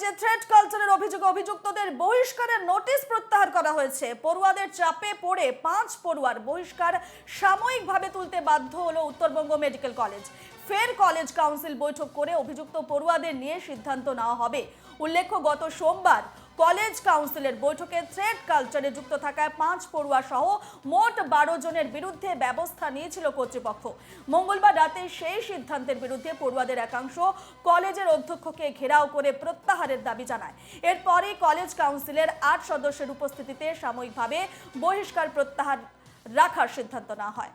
কলেজে থ্রেট কালচারের অভিযোগে, অভিযুক্তদের বহিষ্কারের নোটিশ প্রত্যাহার করা হয়েছে। পড়ুয়াদের চাপে পড়ে পাঁচ পড়ুয়ার বহিষ্কার সাময়িকভাবে তুলতে বাধ্য হলো উত্তরবঙ্গ মেডিকেল কলেজ। ফের কলেজ কাউন্সিল বৈঠক করে অভিযুক্ত পড়ুয়াদের নিয়ে সিদ্ধান্ত নেওয়া হবে। উল্লেখ্য, গত সোমবার কলেজ কাউন্সিলের বৈঠকে থ্রেড কালচারে যুক্ত থাকায় পাঁচ পড়ুয়া সহ মোট বারো জনের বিরুদ্ধে ব্যবস্থা নিয়েছিল কর্তৃপক্ষ। মঙ্গলবার রাতে সেই সিদ্ধান্তের বিরুদ্ধে পড়ুয়াদের একাংশ কলেজের অধ্যক্ষকে ঘেরাও করে প্রত্যাহারের দাবি জানায়। এরপরই কলেজ কাউন্সিলের আট সদস্যের উপস্থিতিতে সাময়িকভাবে বহিষ্কার প্রত্যাহার রাখার সিদ্ধান্ত নেওয়া হয়।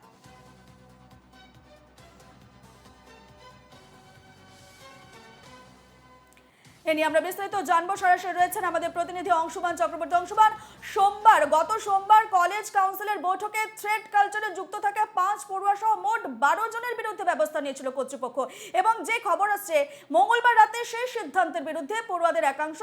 আমরা বিস্তারিত জানব। সরাসরি রয়েছেন আমাদের প্রতিনিধি অংশুমান চক্রবর্তী। অংশুমান, সোমবার, গত সোমবার কলেজ কাউন্সিলের বৈঠকে থ্রেড কালচারে যুক্ত থাকা পাঁচ পড়ুয়া সহ মোট বারো জনের বিরুদ্ধে ব্যবস্থা নিয়েছিল কর্তৃপক্ষ। এবং যে খবর আসছে, মঙ্গলবার রাতে সেই সিদ্ধান্তের বিরুদ্ধে পড়ুয়াদের একাংশ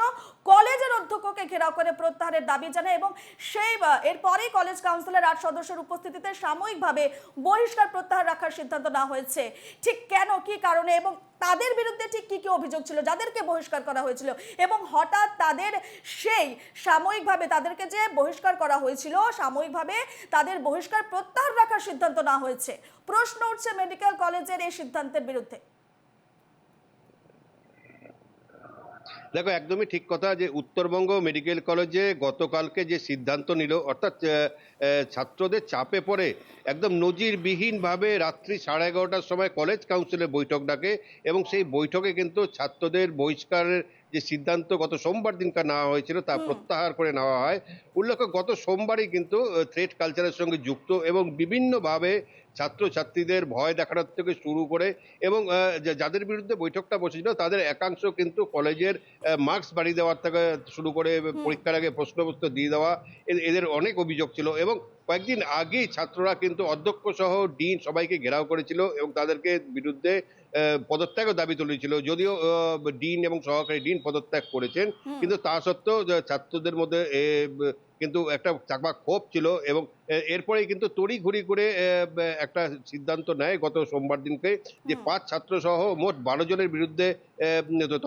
কলেজের অধ্যক্ষকে ঘেরাও করে প্রত্যাহারের দাবি জানায় এবং সেই, এরপরেই কলেজ কাউন্সিলের আট সদস্যের উপস্থিতিতে সাময়িকভাবে বহিষ্কার প্রত্যাহার রাখার সিদ্ধান্ত নেওয়া হয়েছে। ঠিক কেন, কি কারণে এবং তাদের বিরুদ্ধে ঠিক কি কি অভিযোগ ছিল, যাদেরকে বহিষ্কার করা হয়েছিল এবং হঠাৎ তাদের সেই সাময়িকভাবে তাদেরকে যে বহিষ্কার করা হয়েছিল, সাময়িকভাবে তাদের বহিষ্কার প্রত্যাহার রাখার সিদ্ধান্ত না হয়েছে। প্রশ্ন উঠছে মেডিকেল কলেজের এই সিদ্ধান্তের বিরুদ্ধে। দেখো, একদমই ঠিক কথা যে উত্তরবঙ্গ মেডিকেল কলেজে গতকালকে যে সিদ্ধান্ত নিল, অর্থাৎ ছাত্রদের চাপে পড়ে একদম নজিরবিহীনভাবে রাত্রি সাড়ে এগারোটার সময় কলেজ কাউন্সিলের বৈঠক ডাকে এবং সেই বৈঠকে কিন্তু ছাত্রদের বহিষ্কারের যে সিদ্ধান্ত গত সোমবার দিনকার নেওয়া হয়েছিল তা প্রত্যাহার করে নেওয়া হয়। উল্লেখ্য গত সোমবারই কিন্তু থ্রেড কালচারের সঙ্গে যুক্ত এবং বিভিন্নভাবে ছাত্রছাত্রীদের ভয় দেখানোর থেকে শুরু করে এবং যাদের বিরুদ্ধে বৈঠকটা বসেছিল তাদের একাংশ কিন্তু কলেজের মার্কস বাড়িয়ে দেওয়ার থেকে শুরু করে পরীক্ষার আগে প্রশ্নপত্র দিয়ে দেওয়া এদের অনেক অভিযোগ ছিল এবং কয়েকদিন আগেই ছাত্ররা কিন্তু অধ্যক্ষ সহ ডিন সবাইকে ঘেরাও করেছিল এবং তাদেরকে বিরুদ্ধে আহ, পদত্যাগও দাবি তুলেছিল। যদিও আহ, ডিন এবং সহকারী ডিন পদত্যাগ করেছেন কিন্তু তা সত্ত্বেও ছাত্রদের মধ্যে কিন্তু একটা চাকমা ক্ষোভ ছিল এবং এরপরেই কিন্তু তড়ি ঘড়ি করে একটা সিদ্ধান্ত নেয় গত সোমবার দিনকে যে পাঁচ ছাত্র সহ মোট বারো জনের বিরুদ্ধে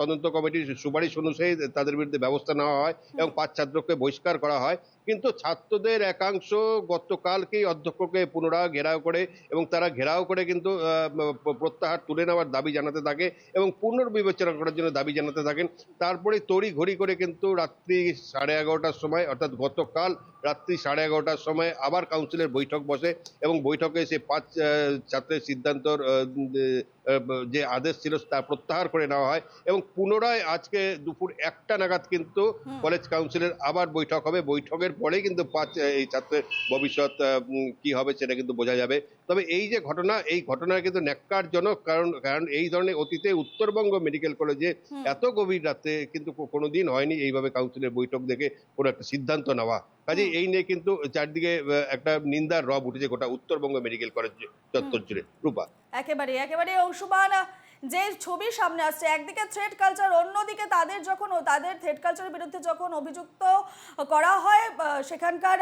তদন্ত কমিটির সুপারিশ অনুযায়ী তাদের বিরুদ্ধে ব্যবস্থা নেওয়া হয় এবং পাঁচ ছাত্রকে বহিষ্কার করা হয়। কিন্তু ছাত্রদের একাংশ গতকালকেই অধ্যক্ষকে পুনরায় ঘেরাও করে এবং তারা ঘেরাও করে কিন্তু প্রত্যাহার তুলে নেওয়ার দাবি জানাতে থাকে এবং পুনর্বিবেচনা করার জন্য দাবি জানাতে থাকেন। তারপরে তড়ি ঘড়ি করে কিন্তু রাত্রি সাড়ে এগারোটার সময় অর্থাৎ গতকাল রাত্রি সাড়ে এগারোটার সময় আবার কাউন্সিলের বৈঠক বসে এবং বৈঠকে সে পাঁচ ছাত্রের সিদ্ধান্তর যে- আদেশ ছিল তা প্রত্যাহার করে নেওয়া হয় এবং পুনরায় আজকে দুপুর একটা নাগাদ কিন্তু কলেজ কাউন্সিলের আবার বৈঠক হবে। বৈঠকের পরেই কিন্তু পাঁচ এই ছাত্রের ভবিষ্যৎ কি হবে সেটা কিন্তু বোঝা যাবে। তবে এই যে ঘটনা এই ঘটনা কিন্তু ন্যাক্কারজনক কারণ কারণ এই ধরনের অতীতে উত্তরবঙ্গ মেডিকেল কলেজে এত গভীর রাতে কিন্তু কোনো কোনোদিন হয়নি এইভাবে কাউন্সিলের বৈঠক দেখে কোনো একটা সিদ্ধান্ত নেওয়া। কাজে এই নিয়ে কিন্তু চারদিকে একটা নিন্দার রব উঠেছে গোটা উত্তরবঙ্গ মেডিকেল কলেজ চত্বর জুড়ে। রূপা। একেবারে একেবারে অংশুমান যে ছবি সামনে আসছে, একদিকে থ্রেড কালচার অন্যদিকে তাদের যখন তাদের থ্রেড কালচারের বিরুদ্ধে যখন অভিযুক্ত করা হয় সেখানকার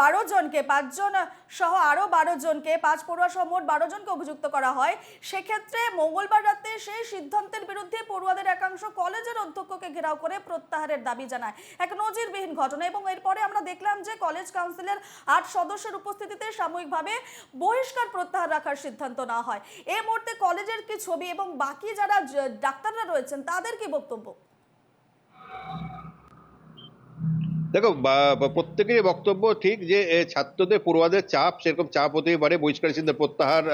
বারো জনকে, পাঁচজন সহ আরও বারো জনকে, পাঁচ পড়ুয়া সহ মোট বারো জনকে অভিযুক্ত করা হয়। সেক্ষেত্রে মঙ্গলবার রাতে সেই সিদ্ধান্তের বিরুদ্ধে পড়ুয়াদের একাংশ কলেজের অধ্যক্ষকে ঘেরাও করে প্রত্যাহারের দাবি জানায়। এক নজিরবিহীন ঘটনা এবং এরপরে আমরা দেখলাম যে কলেজ কাউন্সিলের আট সদস্যের উপস্থিতিতে সাময়িকভাবে বহিষ্কার প্রত্যাহার রাখার সিদ্ধান্ত নেওয়া হয়। এই মুহূর্তে কলেজের কি ছবি এবং বাকি যারা ডাক্তাররা রয়েছেন তাদের কি বক্তব্য? দেখো প্রত্যেকেরই বক্তব্য ঠিক যে ছাত্রদের পড়ুয়াদের চাপ সেরকম চাপ হতেই পারে বহিষ্কার সিদ্ধান্ত প্রত্যাহার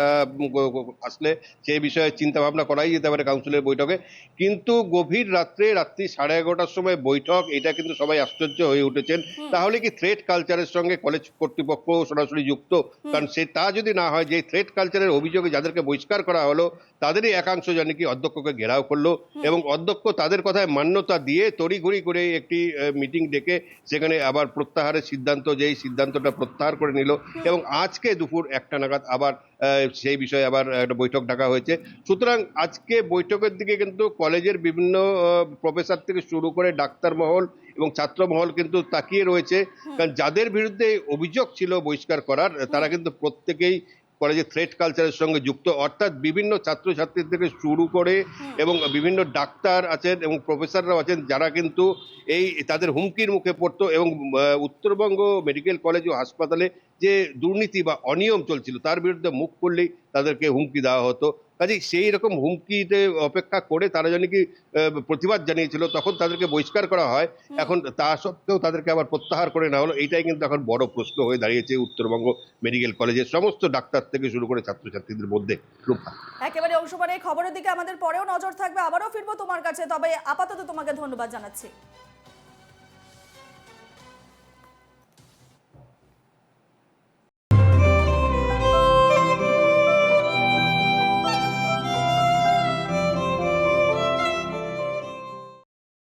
আসলে সেই বিষয়ে চিন্তা ভাবনা করাই যেতে পারে কাউন্সিলের বৈঠকে। কিন্তু গভীর রাত্রে রাত্রি সাড়ে এগারোটার সময় বৈঠক এটা কিন্তু সবাই আশ্চর্য হয়ে উঠেছেন। তাহলে কি থ্রেড কালচারের সঙ্গে কলেজ কর্তৃপক্ষ সরাসরি যুক্ত? কারণ সে তা যদি না হয় যে থ্রেড কালচারের অভিযোগে যাদেরকে বহিষ্কার করা হলো তাদেরই একাংশ জানি কি অধ্যক্ষকে ঘেরাও করল এবং অধ্যক্ষ তাদের কথায় মান্যতা দিয়ে তড়িঘড়ি করে একটি মিটিং ডেকে সেখানে আবার প্রত্যাহারের সিদ্ধান্ত যেই সিদ্ধান্তটা প্রত্যাহার করে নিল। এবং আজকে দুপুর একটা নাগাদ আবার সেই বিষয়ে আবার একটা বৈঠক ডাকা হয়েছে। সুতরাং আজকে বৈঠকের দিকে কিন্তু কলেজের বিভিন্ন প্রফেসর থেকে শুরু করে ডাক্তার মহল এবং ছাত্র মহল কিন্তু তাকিয়ে রয়েছে। কারণ যাদের বিরুদ্ধে অভিযোগ ছিল বহিষ্কার করার তারা কিন্তু প্রত্যেকেই কলেজে থ্রেড কালচারের সঙ্গে যুক্ত। অর্থাৎ বিভিন্ন ছাত্রছাত্রী থেকে শুরু করে এবং বিভিন্ন ডাক্তার আছেন এবং প্রফেসররাও আছেন যারা কিন্তু এই তাদের হুমকির মুখে পড়তো এবং উত্তরবঙ্গ মেডিকেল কলেজ ও হাসপাতালে যে দুর্নীতি বা অনিয়ম চলছিল তার বিরুদ্ধে মুখ করলেই তাদেরকে হুমকি দেওয়া হতো। কাজেই সেই রকম হুমকিতে অপেক্ষা করে তারা যেন কি প্রতিবাদ জানিয়েছিল তখন তাদেরকে বহিষ্কার করা হয়। এখন তা সত্ত্বেও তাদেরকে আবার প্রত্যাহার করে নেওয়া হলো। এইটাই কিন্তু এখন বড় প্রশ্ন হয়ে দাঁড়িয়েছে উত্তরবঙ্গ মেডিকেল কলেজের সমস্ত ডাক্তার থেকে শুরু করে ছাত্রছাত্রীদের মধ্যে। একেবারে অংশমান এই খবরের দিকে আমাদের পরেও নজর থাকবে। আবারও ফিরবো তোমার কাছে। তবে আপাতত তোমাকে ধন্যবাদ জানাচ্ছি।